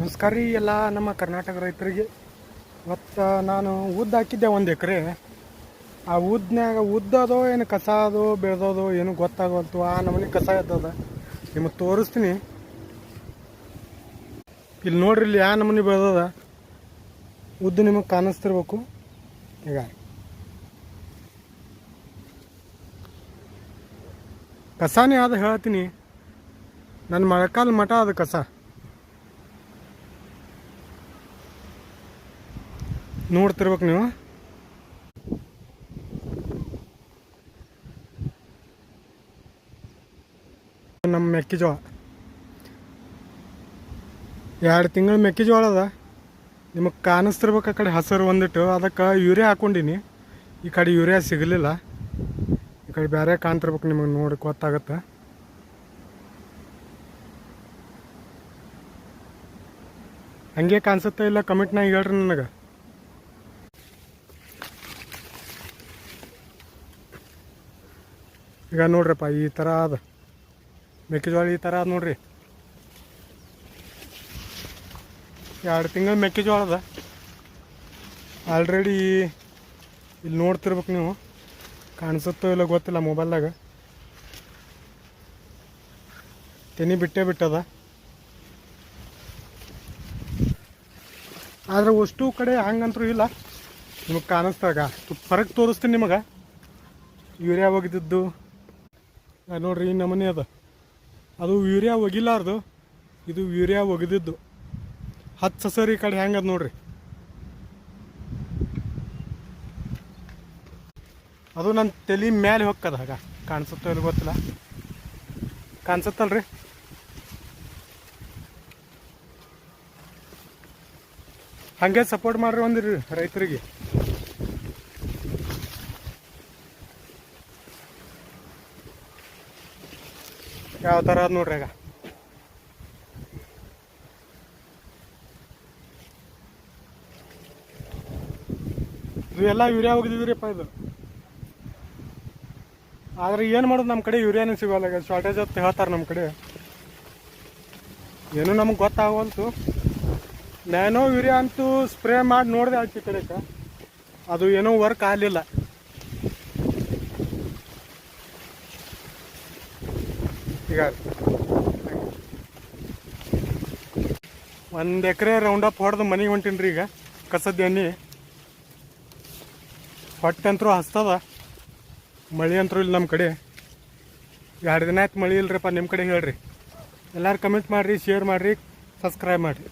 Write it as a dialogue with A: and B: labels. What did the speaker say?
A: ನಮಸ್ಕಾರ ರೀ ಎಲ್ಲ ನಮ್ಮ ಕರ್ನಾಟಕ ರೈತರಿಗೆ. ಇವತ್ತು ನಾನು ಉದ್ದು ಹಾಕಿದ್ದೆ ಒಂದು ಎಕರೆ. ಆ ಉದ್ದನ್ಯಾಗ ಉದ್ದದೋ ಏನು ಕಸ ಅದು ಬೆಳೆದೋದು ಏನು ಗೊತ್ತಾಗವಲ್ತು. ಆ ನಮೂನಿ ಕಸ ಎದ್ದದ. ನಿಮಗೆ ತೋರಿಸ್ತೀನಿ. ಇಲ್ಲಿ ನೋಡ್ರಿ, ಇಲ್ಲಿ ಯಾವ ನಮೂನಿ ಬೆಳೆದದ. ಉದ್ದು ನಿಮಗೆ ಕಾಣಿಸ್ತಿರ್ಬೇಕು. ಈಗ. ಕಸಾನೇ ಆದ ಹೇಳ್ತೀನಿ. ನನ್ನ ಮಳೆಕಾಲ ಮಠ ಅದು ಕಸ. ನೋಡ್ತಿರ್ಬೇಕು ನೀವು. ನಮ್ಮ ಮೆಕ್ಕೆಜೋಳ. ಎರಡು ತಿಂಗಳ ಮೆಕ್ಕೆಜೋಳ ಅದ. ನಿಮಗೆ ಕಾಣಿಸ್ತಿರ್ಬೇಕು ಆ ಕಡೆ ಹಸಿರು ಒಂದಿಟ್ಟು. ಅದಕ್ಕೆ ಯೂರಿಯಾ ಹಾಕೊಂಡಿನಿ. ಈ ಕಡೆ ಯೂರಿಯಾ ಸಿಗಲಿಲ್ಲ. ಈ ಕಡೆ ಬೇರೆ ಕಾಣ್ತಿರ್ಬೇಕು ನಿಮಗೆ ನೋಡಿ ಗೊತ್ತಾಗತ್ತೆ. ಹಂಗೆ ಕಾಣಿಸುತ್ತೆ ಇಲ್ಲ? ಕಮೆಂಟ್ನಾಗ ಹೇಳ್ರಿ ನನಗೆ. ಈಗ ನೋಡ್ರಪ್ಪ, ಈ ಥರ ಅದ ಮೆಕ್ಕೆಜೋಳ ಈ ಥರ ಅದ ನೋಡ್ರಿ. ಎರಡು ತಿಂಗಳು ಮೆಕ್ಕೆಜೋಳ ಅದ. ಆಲ್ರೆಡಿ ಇಲ್ಲಿ ನೋಡ್ತಿರ್ಬೇಕು ನೀವು. ಕಾಣಿಸುತ್ತೋ ಇಲ್ಲ ಗೊತ್ತಿಲ್ಲ ಮೊಬೈಲ್ದಾಗ ತೆನಿ ಬಿಟ್ಟೇ ಬಿಟ್ಟದ. ಆದರೆ ಅಷ್ಟು ಕಡೆ ಹಂಗಂತರೂ ಇಲ್ಲ. ನಿಮಗೆ ಕಾಣಿಸ್ತಾಗ. ಫರಕ್ ತೋರಿಸ್ತೀನಿ ನಿಮಗೆ. ಯೂರಿಯಾ ಒಗೆದಿದ್ದು ಆ ನೋಡ್ರಿ, ಈ ನಮ್ಮನೆ ಅದ. ಅದು ಯೂರಿಯಾ ಒಗಿಲಾರ್ದು. ಇದು ಯೂರಿಯಾ ಒಗೆದಿದ್ದು. ಹತ್ತು ಸಸರಿ ಕಡೆ ಹೆಂಗದ ನೋಡ್ರಿ. ಅದು ನನ್ನ ತಲೆ ಮೇಲೆ ಹೊಕ್ಕದ, ಆಗ. ಕಾಣಿಸುತ್ತೋ ಇಲ್ಲ ಗೊತ್ತಿಲ್ಲ. ಕಾಣಿಸುತ್ತಲ್ರಿ? ಹಂಗೆ ಸಪೋರ್ಟ್ ಮಾಡ್ರಿ ಒಂದಿರಿ ರೈತರಿಗೆ. ಯಾವ ಥರ ಅದು ನೋಡ್ರಿ ಈಗ? ಇದು ಎಲ್ಲ ಯೂರಿಯಾ ಹೋಗಿದ್ವಿರಿಪ್ಪ ಇದು. ಆದ್ರೆ ಏನು ಮಾಡೋದು ನಮ್ಮ ಕಡೆ ಯೂರಿಯಾನೇ ಸಿಗೋಲ್ಲ ಈಗ ಶಾರ್ಟೇಜ್ ಅಂತ ಹೇಳ್ತಾರೆ ನಮ್ಮ ಕಡೆ. ಏನು ನಮಗೆ ಗೊತ್ತಾಗವಲ್ತು. ನ್ಯಾನೋ ಯೂರಿಯಾ ಅಂತೂ ಸ್ಪ್ರೇ ಮಾಡಿ ನೋಡಿದೆ ಆಚೆ ಕಡೆಗೆ ಅದು ಏನೋ ವರ್ಕ್ ಆಗಲಿಲ್ಲ. ಈಗ. ಒಂದು ಎಕರೆ ರೌಂಡ್ ಅಪ್ ಹೊಡೆದು ಮನೆಗೆ ಹೊಂಟೀನಿ ರೀ ಈಗ, ಕಸದ ಎಣ್ಣೆ. ಹೊಟ್ಟೆ ಅಂತರೂ ಹಸ್ತದ, ಮಳೆ ಅಂತರೂ ಇಲ್ಲ ನಮ್ಮ ಕಡೆ. ಎರಡು ದಿನ ಆಯ್ತು ಮಳೆ ಇಲ್ರಿಪ್ಪ ನಿಮ್ಮ ಕಡೆ ಹೇಳ್ರಿ. ಎಲ್ಲರೂ ಕಮೆಂಟ್ ಮಾಡಿರಿ ಶೇರ್ ಮಾಡಿರಿ ಸಬ್ಸ್ಕ್ರೈಬ್ ಮಾಡಿರಿ.